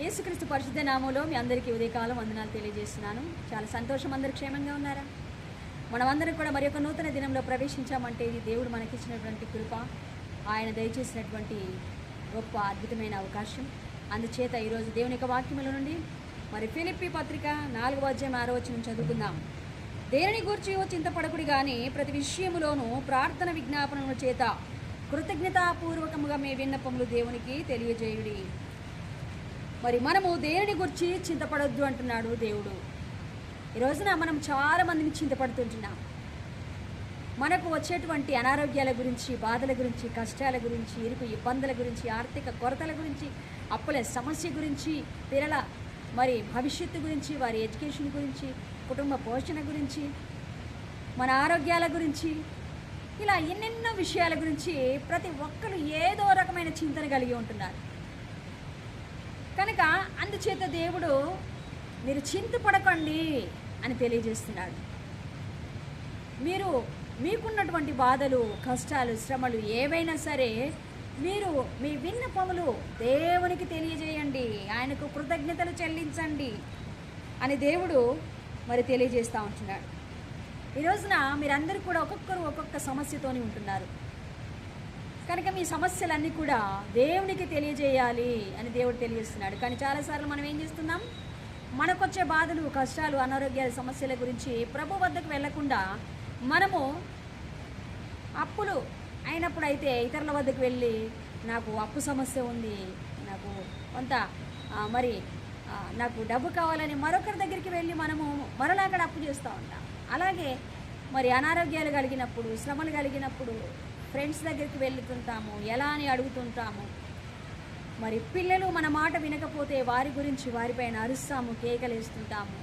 యేసుక్రీస్తు పరిశుద్ధ నామంలో మీ అందరికీ ఉదయకాలం వందనాలు తెలియజేస్తున్నాను. చాలా సంతోషం అందరు క్షేమంగా ఉన్నారా? మనమందరం కూడా మరి ఒక నూతన దినంలో ప్రవేశించామంటే ఇది దేవుడు మనకిచ్చినటువంటి కృప ఆయన దయచేసినటువంటి గొప్ప అద్భుతమైన అవకాశం. అందుచేత ఈరోజు దేవుని యొక్క వాక్యముల నుండి మరి ఫిలిప్పి పత్రిక నాలుగవ అధ్యాయం ఆరో వచనం చదువుకుందాం. దేనిని గూర్చి చింతపడకుడి కానీ ప్రతి విషయములోనూ ప్రార్థన విజ్ఞాపనముల చేత కృతజ్ఞతాపూర్వకముగా మీ విన్నపములు దేవునికి తెలియజేయుడి. మరి మనము దేనిని గురించి చింతపడొద్దు అంటున్నాడు దేవుడు. ఈ రోజున మనం చాలామందిని చింతపడుతుంటున్నాం. మనకు వచ్చేటువంటి అనారోగ్యాల గురించి బాధల గురించి కష్టాల గురించి ఇరుకు ఇబ్బందుల గురించి ఆర్థిక కొరతల గురించి అప్పుల సమస్య గురించి పిల్లల మరి భవిష్యత్తు గురించి వారి ఎడ్యుకేషన్ గురించి కుటుంబ పోషణ గురించి మన ఆరోగ్యాల గురించి ఇలా ఎన్నెన్నో విషయాల గురించి ప్రతి ఒక్కరు ఏదో రకమైన చింతన కలిగి ఉంటున్నారు. కనుక అందుచేత దేవుడు మీరు చింతపడకండి అని తెలియజేస్తున్నాడు. మీరు మీకున్నటువంటి బాధలు కష్టాలు శ్రమలు ఏవైనా సరే మీరు మీ విన్నపములు దేవునికి తెలియజేయండి. ఆయనకు కృతజ్ఞతలు చెల్లించండి అని దేవుడు మరి తెలియజేస్తూ ఉంటున్నాడు. ఈ రోజున మీరందరూ కూడా ఒక్కొక్కరు ఒక్కొక్క సమస్యతోని ఉంటున్నారు. కనుక మీ సమస్యలన్నీ కూడా దేవునికి తెలియజేయాలి అని దేవుడు తెలియజేస్తున్నాడు. కానీ చాలాసార్లు మనం ఏం చేస్తున్నాం? మనకొచ్చే బాధలు కష్టాలు అనారోగ్యాల సమస్యల గురించి ప్రభు వద్దకు వెళ్ళకుండా మనము అప్పులు అయినప్పుడు అయితే ఇతరుల వద్దకు వెళ్ళి నాకు అప్పు సమస్య ఉంది నాకు కొంత మరి నాకు డబ్బు కావాలని మరొకరి దగ్గరికి వెళ్ళి మనము మరలా అక్కడ అప్పు చేస్తూ ఉంటాం. అలాగే మరి అనారోగ్యాలు కలిగినప్పుడు శ్రమలు కలిగినప్పుడు ఫ్రెండ్స్ దగ్గరికి వెళ్తుంటాము ఎలా అని అడుగుతుంటాము. మరి పిల్లలు మన మాట వినకపోతే వారి గురించి వారిపైన అరుస్తాము కేకలేస్తుంటాము.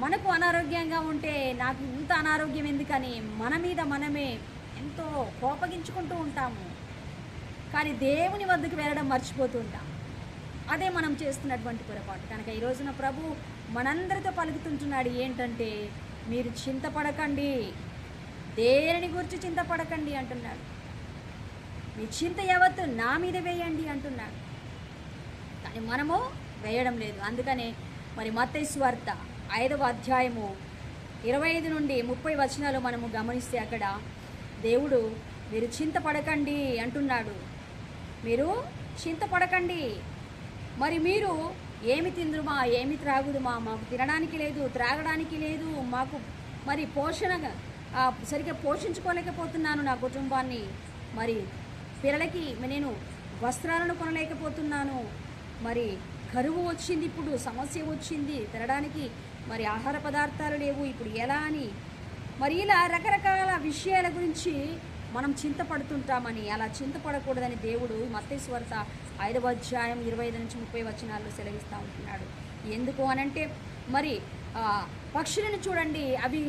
మనకు అనారోగ్యంగా ఉంటే నాకు ఇంత అనారోగ్యం ఎందుకని మన మీద మనమే ఎంతో కోపగించుకుంటూ ఉంటాము. కానీ దేవుని వద్దకు వెళ్ళడం మర్చిపోతూ ఉంటాం అదే మనం చేస్తున్నటువంటి పొరపాటు. కనుక ఈ రోజున ప్రభు మనందరితో పలుకుతుంటున్నాడు ఏంటంటే మీరు చింతపడకండి. దేనిని గురించి చింతపడకండి అంటున్నాడు. మీ చింత యావత్తు నా మీద వేయండి అంటున్నాడు. కానీ మనము వేయడం లేదు. అందుకనే మరి మత్తయి ఐదవ అధ్యాయము ఇరవై ఐదు నుండి ముప్పై వచనాలు మనము గమనిస్తే అక్కడ దేవుడు మీరు చింతపడకండి అంటున్నాడు. మీరు చింతపడకండి. మరి మీరు ఏమి తిందుమా ఏమి త్రాగుదుమా? మాకు తినడానికి లేదు త్రాగడానికి లేదు మాకు మరి పోషణ సరిగ్గా పోషించుకోలేకపోతున్నాను నా కుటుంబాన్ని. మరి పిల్లలకి నేను వస్త్రాలను కొనలేకపోతున్నాను. మరి కరువు వచ్చింది ఇప్పుడు సమస్య వచ్చింది. తినడానికి మరి ఆహార పదార్థాలు లేవు ఇప్పుడు ఎలా అని. మరి ఇలా రకరకాల విషయాల గురించి మనం చింతపడుతుంటామని అలా చింతపడకూడదని దేవుడు మత్తేశ్వరత ఐదవ అధ్యాయం ఇరవై ఐదు నుంచి ముప్పై వచనాల్లో సెలవిస్తూ ఉంటున్నాడు. ఎందుకు అనంటే మరి పక్షులను చూడండి అవి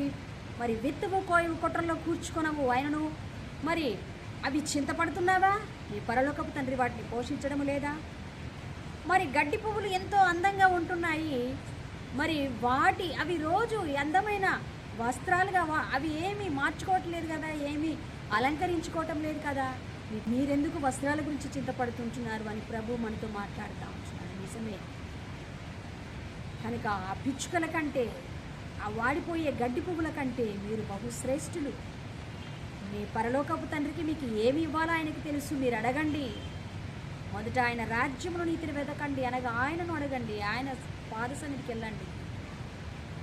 మరి విత్తువు కోయవు కుట్రలో కూర్చుకొనవు ఆయనను. మరి అవి చింతపడుతున్నావా? మీ పరలోకపు తండ్రి వాటిని పోషించడం లేదా? మరి గడ్డి పువ్వులు ఎంతో అందంగా ఉంటున్నాయి. మరి వాటి అవి రోజు అందమైన వస్త్రాలుగా వా- అవి ఏమీ మార్చుకోవట్లేదు కదా ఏమీ అలంకరించుకోవటం లేదు కదా. మీరెందుకు వస్త్రాల గురించి చింతపడుతుంటున్నారు అని ప్రభు మనతో మాట్లాడుతూ ఉంటున్నారు నిజమే. కనుక ఆ పిచ్చుకల కంటే ఆ వాడిపోయే గడ్డి పువ్వుల కంటే మీరు బహుశ్రేష్ఠులు. మీ పరలోకపు తండ్రికి మీకు ఏమి ఇవ్వాలో ఆయనకి తెలుసు మీరు అడగండి. మొదట ఆయన రాజ్యమును నీతిని వెతకండి అనగా ఆయనను అడగండి ఆయన పాదసన్నిధికి వెళ్ళండి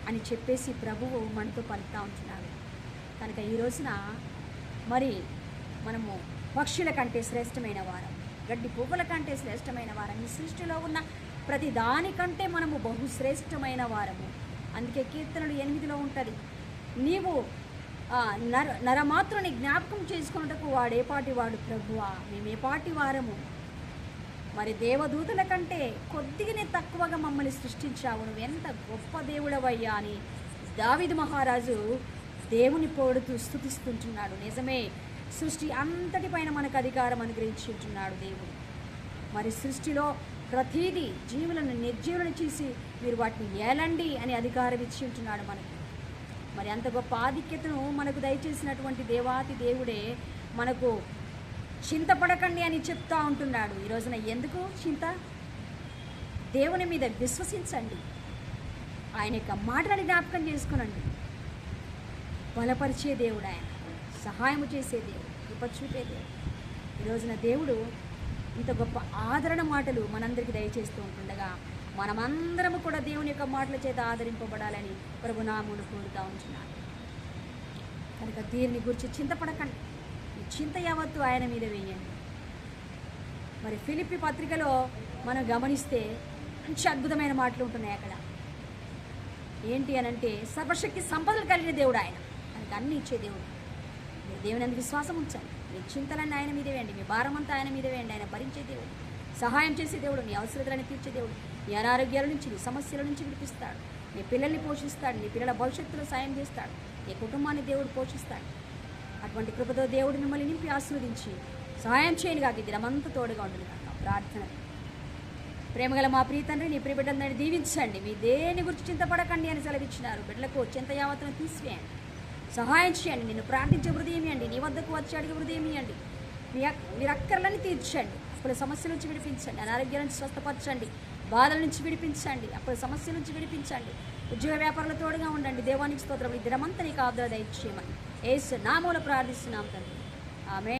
అని చెప్పేసి ప్రభువు మనతో పలుకుతా ఉంటున్నాడు. కనుక ఈ రోజున మరి మనము పక్షుల కంటే శ్రేష్టమైన వారం గడ్డి పువ్వుల కంటే శ్రేష్టమైన వారం ఈ సృష్టిలో ఉన్న ప్రతి దానికంటే మనము బహుశ్రేష్టమైన వారము. అందుకే కీర్తనలు ఎనిమిదిలో ఉంటుంది. నీవు నర నరమాత్రుని జ్ఞాపకం చేసుకున్నటకు వాడేపాటి వాడు ప్రభువా. మేమేపాటి వారము. మరి దేవదూతల కంటే కొద్దిగానే తక్కువగా మమ్మల్ని సృష్టించావు. నువ్వు ఎంత గొప్ప దేవుడవయ్యా అని దావిది మహారాజు దేవుని పోడుతూ స్థుతిస్తుంటున్నాడు నిజమే సృష్టి అంతటిపైన మనకు అధికారం అనుగ్రహించుంటున్నాడు దేవుడు. మరి సృష్టిలో ప్రతీదీ జీవులను నిర్జీవులను చేసి మీరు వాటిని ఏలండి అని అధికారం ఇచ్చి ఉంటున్నాడు మనకు. మరి అంత గొప్ప ఆధిక్యతను మనకు దయచేసినటువంటి దేవాతి దేవుడే మనకు చింతపడకండి అని చెప్తా ఉంటున్నాడు. ఈ రోజున ఎందుకు చింత? దేవుని మీద విశ్వసించండి. ఆయన యొక్క మాటలను జ్ఞాపకం చేసుకునండి. బలపరిచే దేవుడు ఆయన. సహాయము చేసే దేవుడు కృప చూపే దేవుడు. ఈ రోజున దేవుడు ఇంత గొప్ప ఆదరణ మాటలు మనందరికీ దయచేస్తూ ఉంటుండగా మనమందరము కూడా దేవుని యొక్క మాటల చేత ఆదరింపబడాలని ప్రభునాములు కోరుతా ఉంటున్నాను. కనుక దీనిని గురించి చింతపడకండి. ఈ చింత యావత్తు ఆయన మీద వేయండి. మరి ఫిలిపి పత్రికలో మనం గమనిస్తే మంచి అద్భుతమైన మాటలు ఉంటున్నాయి అక్కడ. ఏంటి అని అంటే సర్వశక్తి సంపదలు కలిగిన దేవుడు ఆయన. ఆయనకు అన్ని ఇచ్చే దేవుడు. దేవుని అందుకు విశ్వాసం ఉంచాలి. మీ చింతలన్నీ ఆయన మీదే వేయండి. మీ భారం అంతా ఆయన మీదే వేయండి. ఆయన భరించే దేవుడు. సహాయం చేసే దేవుడు నీ అవసరతలను తీర్చే దేవుడు. నీ అనారోగ్యాల నుంచి నీ సమస్యల నుంచి విడిపిస్తాడు. నీ పిల్లల్ని పోషిస్తాడు. నీ పిల్లల భవిష్యత్తులో సాయం చేస్తాడు. నీ కుటుంబాన్ని దేవుడు పోషిస్తాడు. అటువంటి కృపతో దేవుడు మిమ్మల్ని నింపి ఆశీర్వదించి సహాయం చేయను కాక దినమంతా తోడుగా ఉంటుంది కాక ప్రార్థన. ప్రేమగల మా ప్రియ తండ్రి నీ ప్రియ బిడ్డలందరినీ దీవించండి. మీ దేని గురించి చింతపడకండి అని సెలవిచ్చినారు. బిడ్డలకు చింత యావత్తును తీసివేయండి. సహాయం చేయండి. నేను ప్రార్థించే హృదయం ఇవ్వండి. నీ వద్దకు వచ్చి అడిగే హృదయం ఇవ్వండి. మీ మీరు అక్కర్లని తీర్చండి. అప్పుడు సమస్యల నుంచి విడిపించండి. అనారోగ్యం నుంచి స్వస్థపరచండి. బాధల నుంచి విడిపించండి. అప్పుడు సమస్యల నుంచి విడిపించండి. ఉద్యోగ వ్యాపారాల తోడుగా ఉండండి. దేవానికి స్తోత్రం. ఈ దినమంతా నీకు ఆదర దయచేయమని. ఏసు నామూల ప్రార్థిస్తున్నాం తండ్రి. ఆమె